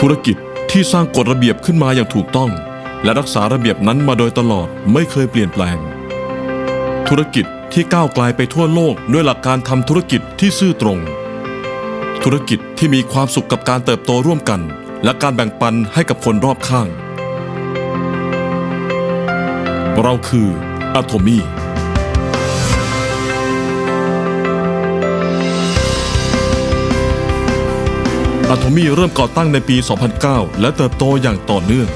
ธุรกิจที่สร้างกฎระเบียบขึ้นมาอย่างถูกต้อง และรักษาระเบียบนั้นมาโดยตลอดไม่เคยเปลี่ยนแปลง ธุรกิจที่ก้าวไกลไปทั่วโลกด้วยหลักการทำธุรกิจที่ซื่อตรง ธุรกิจที่มีความสุขกับการเติบโตร่วมกัน และการแบ่งปันให้กับคนรอบข้าง เราคืออะโทมี โทมี่เริ่มก่อตั้งในปี 2009 และเติบโตอย่างต่อเนื่อง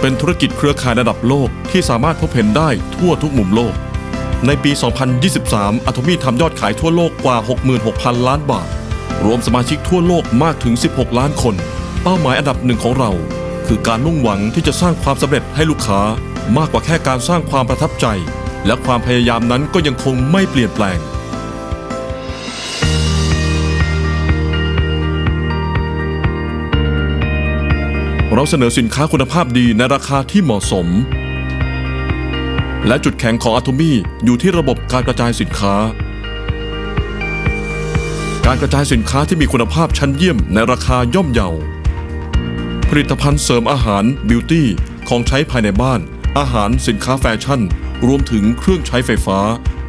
เป็นธุรกิจเครือข่ายระดับโลกที่สามารถพบเห็นได้ทั่วทุกมุมโลก ในปี 2023 อะโทมี่ทำยอดขายทั่วโลกกว่า 66,000 ล้านบาท รวมสมาชิกทั่วโลกมากถึง 16 ล้านคน เป้าหมายอันดับหนึ่งของเรา คือการมุ่งหวังที่จะสร้างความสำเร็จให้ลูกค้ามากกว่าแค่การสร้างความประทับใจ และความพยายามนั้นก็ยังคงไม่เปลี่ยนแปลง เราเสนอสินค้าคุณภาพดีในราคาที่เหมาะสม และจุดแข็งของอะ t มีอยู่ที่ระบบการกระจายสินค้า การกระจายสินค้าที่มีคุณภาพชั้นเยี่ยมในราคาย่อมเยา ผลิตภัณฑ์เสริมอาหารบิวตี้ของใช้ภายในบ้าน อาหารสินค้าแฟชั่น รวมถึงเครื่องใช้ไฟฟ้า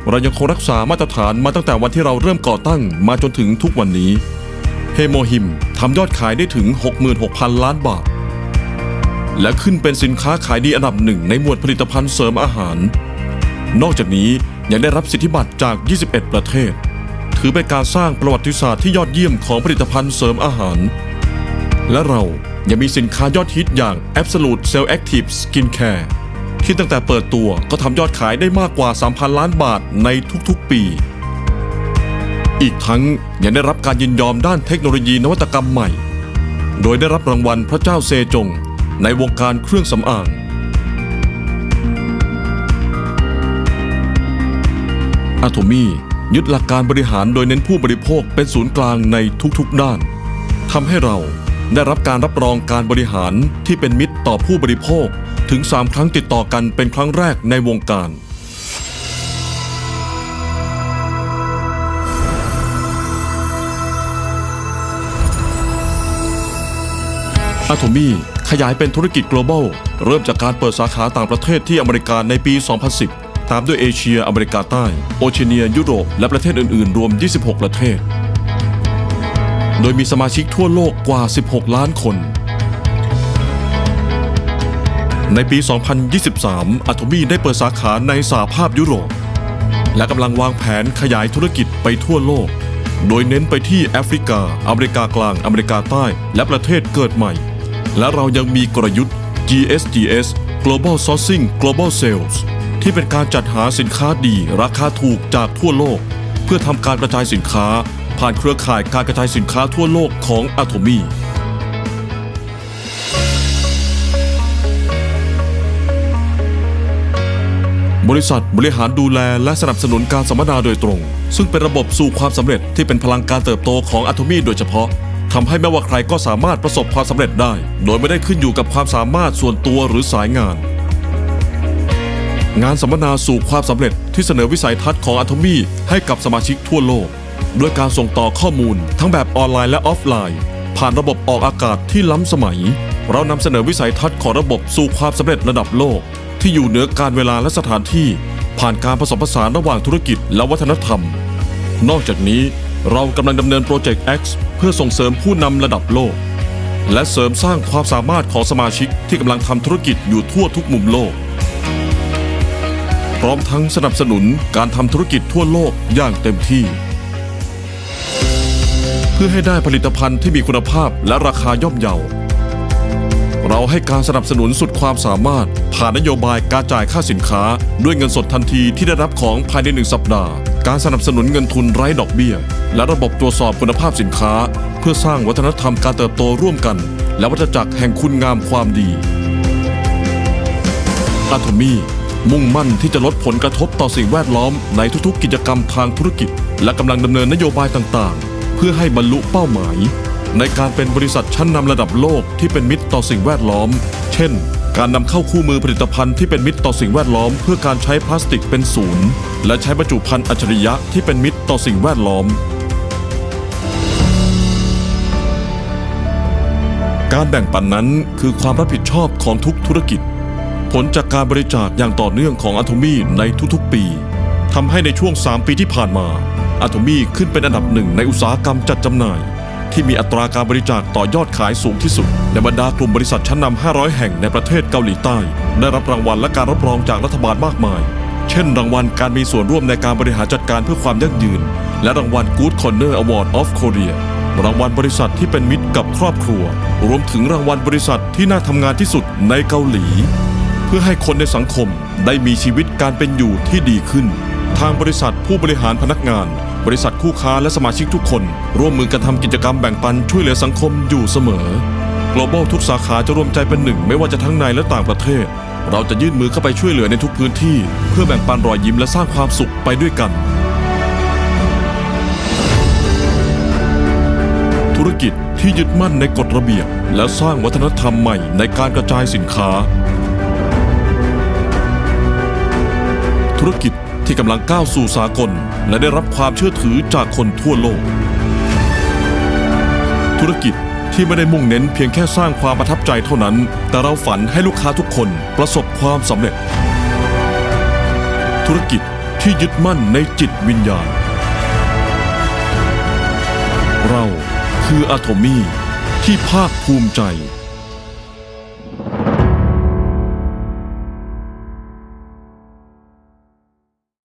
เรายังคงรักษามาตรฐานมาตั้งแต่วันที่เราเริ่มก่อตั้งมาจนถึงทุกวันนี้เฮโมฮิมทำยอดขายได้ถึง 66,000 ล้านบาท และขึ้นเป็นสินค้าขายดีอันดับหนึ่งในหมวดผลิตภัณฑ์เสริมอาหาร นอกจากนี้ยังได้รับสิทธิบัตรจาก 21 ประเทศ ถือเป็นการสร้างประวัติศาสตร์ที่ยอดเยี่ยมของผลิตภัณฑ์เสริมอาหาร และเรายังมีสินค้ายอดฮิตอย่าง Absolute Cell Active Skin Care ที่ตั้งแต่เปิดตัวก็ทำยอดขายได้มากกว่า 3,000 ล้านบาทในทุกๆ ปี อีกทั้งยังได้รับการยินยอมด้านเทคโนโลยีนวัตกรรมใหม่ โดยได้รับรางวัลพระเจ้าเซจง ในวงการเครื่องสำอางอะโทมียึดหลักการบริหารโดยเน้นผู้บริโภคเป็นศูนย์กลางในทุกๆด้านทำให้เราได้รับการรับรองการบริหารที่เป็นมิตรต่อผู้บริโภคถึง 3 ครั้งติดต่อกันเป็นครั้งแรกในวงการ อะโทมีขยายเป็นธุรกิจ global เริ่มจากการเปิดสาขาต่างประเทศที่อเมริกาในปี 2010 ตามด้วยเอเชีย อเมริกาใต้ โอเชียเนีย ยุโรป และประเทศอื่น ๆ รวม 26 ประเทศ โดยมีสมาชิกทั่วโลกกว่า 16 ล้านคน ในปี 2023อะโทมีได้เปิดสาขาในสหภาพยุโรป และกำลังวางแผนขยายธุรกิจไปทั่วโลก โดยเน้นไปที่แอฟริกา อเมริกากลาง อเมริกาใต้ และประเทศเกิดใหม่ และเรายังมีกลยุทธ์ GSGS Global Sourcing Global Sales ที่เป็นการจัดหาสินค้าดีราคาถูกจากทั่วโลก เพื่อทำการกระจายสินค้า ผ่านเครือข่ายการกระจายสินค้าทั่วโลกของ Atomy บริษัทบริหารดูแลและสนับสนุนการสัมมนาโดยตรง ซึ่งเป็นระบบสู่ความสำเร็จที่เป็นพลังการเติบโตของอะโทมีโดยเฉพาะ ทำให้ไม่ว่าใครก็สามารถประสบความสำเร็จได้ โดยไม่ได้ขึ้นอยู่กับความสามารถส่วนตัวหรือสายงาน งานสัมมนาสู่ความสำเร็จที่เสนอวิสัยทัศน์ของอะโทมีให้กับสมาชิกทั่วโลก ด้วยการส่งต่อข้อมูล ทั้งแบบออนไลน์และออฟไลน์ ผ่านระบบออกอากาศที่ล้ำสมัย เรานำเสนอวิสัยทัศน์ของระบบสู่ความสำเร็จระดับโลก ที่อยู่เหนือการเวลาและสถานที่ ผ่านการผสมผสานระหว่างธุรกิจและวัฒนธรรม นอกจากนี้เรากำลังดำเนินโปรเจกต์ X เพื่อส่งเสริมผู้นำระดับโลก และเสริมสร้างความสามารถของสมาชิกที่กำลังทำธุรกิจอยู่ทั่วทุกมุมโลก พร้อมทั้งสนับสนุนการทำธุรกิจทั่วโลกอย่างเต็มที่ เพื่อให้ได้ผลิตภัณฑ์ที่มีคุณภาพและราคาย่อมเยาเราให้การสนับสนุนสุดความสามารถ ผ่านนโยบายการจ่ายค่าสินค้า ด้วยเงินสดทันทีที่ได้รับของภายในหนึ่งสัปดาห์ การสนับสนุนเงินทุนไร้ดอกเบี้ย และระบบตรวจสอบคุณภาพสินค้า เพื่อสร้างวัฒนธรรมการเติบโตร่วมกัน และวัฏจักรแห่งคุณงามความดีอะโทมีมุ่งมั่นที่จะลดผลกระทบต่อสิ่งแวดล้อมในทุกๆ กิจกรรมทางธุรกิจ และกำลังดำเนินนโยบายต่างๆ เพื่อให้บรรลุเป้าหมาย ในการเป็นบริษัทชั้นนำระดับโลกที่เป็นมิตรต่อสิ่งแวดล้อม เช่น การนำเข้าคู่มือผลิตภัณฑ์ที่เป็นมิตรต่อสิ่งแวดล้อม เพื่อการใช้พลาสติกเป็นศูนย์ และใช้บรรจุภัณฑ์อัจฉริยะที่เป็นมิตรต่อสิ่งแวดล้อม การแบ่งปันนั้นคือความรับผิดชอบของทุกธุรกิจ ผลจากการบริจาคอย่างต่อเนื่องของอะ t มีในทุกๆ ปีทำให้ในช่วง 3 ปีที่ผ่านมาอะ t มีขึ้นเป็นอันดับหนึ่งในอุตสาหกรรมจัดจำหน่าย ที่มีอัตราการบริจาคต่อยอดขายสูงที่สุด ในบรรดากลุ่มบริษัทชั้นนำ 500 แห่งในประเทศเกาหลีใต้ ได้รับรางวัลและการรับรองจากรัฐบาลมากมาย เช่น รางวัลการมีส่วนร่วมในการบริหารจัดการเพื่อความยั่งยืน และรางวัล Good Corner Award of Korea รางวัลบริษัทที่เป็นมิตรกับครอบครัว รวมถึงรางวัลบริษัทที่น่าทำงานที่สุดในเกาหลี เพื่อให้คนในสังคมได้มีชีวิตการเป็นอยู่ที่ดีขึ้น ทางบริษัทผู้บริหารพนักงาน บริษัทคู่ค้าและสมาชิกทุกคน ร่วมมือกันทำกิจกรรมแบ่งปันช่วยเหลือสังคมอยู่เสมอ global ทุกสาขาจะรวมใจเป็นหนึ่ง ไม่ว่าจะทั้งในและต่างประเทศ เราจะยื่นมือเข้าไปช่วยเหลือในทุกพื้นที่ เพื่อแบ่งปันรอยยิ้มและสร้างความสุขไปด้วยกัน ธุรกิจที่ยึดมั่นในกฎระเบียบ และสร้างวัฒนธรรมใหม่ในการกระจายสินค้า ธุรกิจ ที่กำลังก้าวสู่สากล และได้รับความเชื่อถือจากคนทั่วโลก ธุรกิจที่ไม่ได้มุ่งเน้นเพียงแค่สร้างความประทับใจเท่านั้น แต่เราฝันให้ลูกค้าทุกคนประสบความสำเร็จ ธุรกิจที่ยึดมั่นในจิตวิญญาณ เราคืออะโทมี่ที่ภาคภูมิใจ